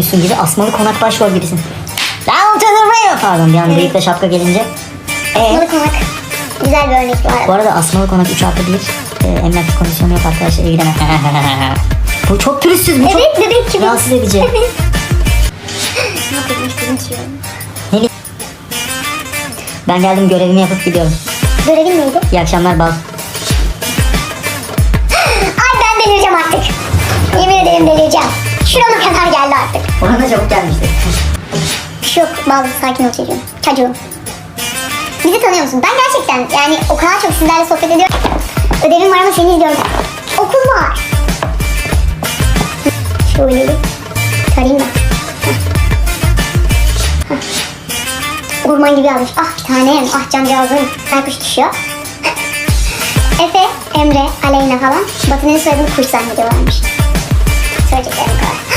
Üstün gibi asmalı konak başrol gibisin. Down to the rail. Pardon bir an bıyıkla şapka gelince. Ee, Balık konak. Güzel bir örnek bu bu arada. asmalı konak 3 artı 1. E, emlak kondisyonu yok arkadaşlar iyi gidemem. bu çok pürüzsüz bu çok Evet bebek gibi. rahatsız edici. Evet. Ben geldim görevimi yapıp gidiyorum. Görevin neydi? İyi akşamlar bal. Geldi artık. Orhan da çabuk gelmişti. Bir şey yok. Bazı sakin ol çocuğum. Çocuğum. Bizi tanıyor musun? Ben gerçekten yani o kadar çok sizlerle sohbet ediyorum. Ödevim var ama seni izliyorum. Okul var. Şöyle bir tarayayım ben. Orman gibi almış. Ah bir tanem. Ah cancağızım. Saykuş düşüyor. Efe, Emre, Aleyna falan Batı'nın soyadını kuş zannediyorlarmış. Söyleyeceklerim kadar.